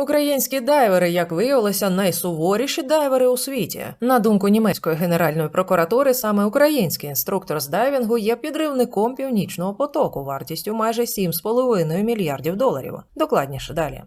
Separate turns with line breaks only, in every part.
Українські дайвери, як виявилося, найсуворіші дайвери у світі. На думку німецької генеральної прокуратури, саме український інструктор з дайвінгу є підривником північного потоку вартістю майже 7,5 мільярдів доларів. Докладніше далі.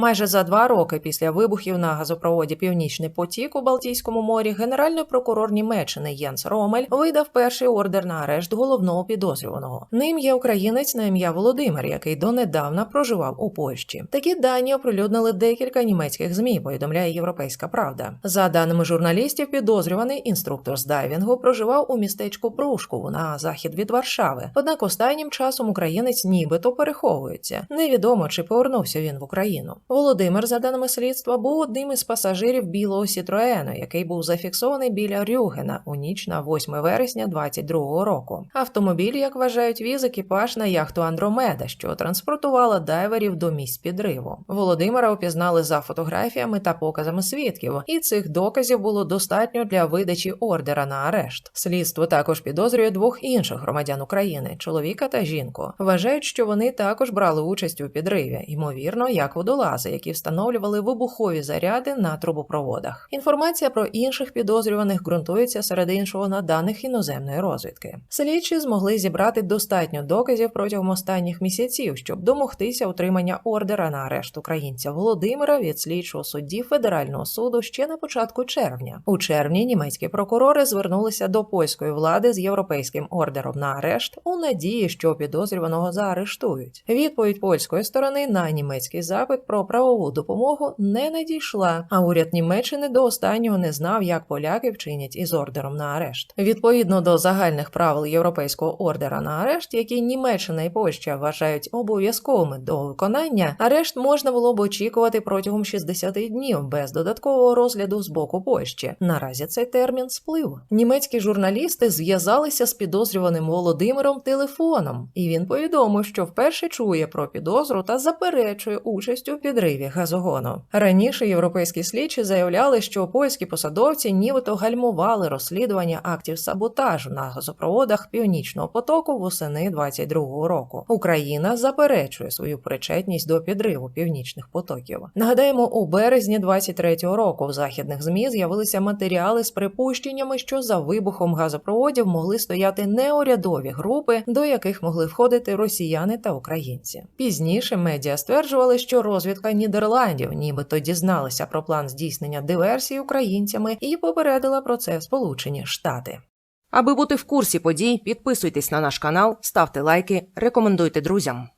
Майже за два роки після вибухів на газопроводі Північний потік у Балтійському морі генеральний прокурор Німеччини Єнс Ромель видав перший ордер на арешт головного підозрюваного. Ним є українець на ім'я Володимир, який донедавна проживав у Польщі. Такі дані оприлюднили декілька німецьких змі. Повідомляє Європейська Правда. За даними журналістів, підозрюваний інструктор з дайвінгу проживав у містечку Прушкову на захід від Варшави. Однак останнім часом українець нібито переховується. Невідомо чи повернувся він в Україну. Володимир, за даними слідства, був одним із пасажирів білого Сітроену, який був зафіксований біля Рюгена у ніч на 8 вересня 22-го року. Автомобіль, як вважають, віз екіпаж на яхту Андромеда, що транспортувала дайверів до місць підриву. Володимира опізнали за фотографіями та показами свідків, і цих доказів було достатньо для видачі ордера на арешт. Слідство також підозрює двох інших громадян України чоловіка та жінку. Вважають, що вони також брали участь у підриві, ймовірно, як водолази, які встановлювали вибухові заряди на трубопроводах. Інформація про інших підозрюваних ґрунтується серед іншого на даних іноземної розвідки. Слідчі змогли зібрати достатньо доказів протягом останніх місяців, щоб домогтися утримання ордера на арешт українця Володимира від слідчого судді федерального суду ще на початку червня. У червні німецькі прокурори звернулися до польської влади з європейським ордером на арешт у надії, що підозрюваного заарештують. Відповідь польської сторони на німецький запит про правову допомогу не надійшла. А уряд Німеччини до останнього не знав, як поляки вчинять із ордером на арешт. Відповідно до загальних правил європейського ордера на арешт, які Німеччина і Польща вважають обов'язковими до виконання, арешт можна було б очікувати протягом 60 днів без додаткового розгляду з боку Польщі. Наразі цей термін сплив. Німецькі журналісти зв'язалися з підозрюваним Володимиром телефоном, і він повідомив, що вперше чує про підозру та заперечує участь у підриві газогону. Раніше європейські слідчі заявляли, що польські посадовці нібито гальмували розслідування актів саботажу на газопроводах Північного потоку восени 22-го року. Україна заперечує свою причетність до підриву північних потоків. Нагадаємо, у березні 23-го року в західних змі з'явилися матеріали з припущеннями, що за вибухом газопроводів могли стояти неурядові групи, до яких могли входити росіяни та українці. Пізніше медіа стверджували, що розвідка Нідерландів нібито дізналася про план здійснення диверсії українцями і попередила про це Сполучені Штати.
Аби бути в курсі подій, підписуйтесь на наш канал, ставте лайки, рекомендуйте друзям.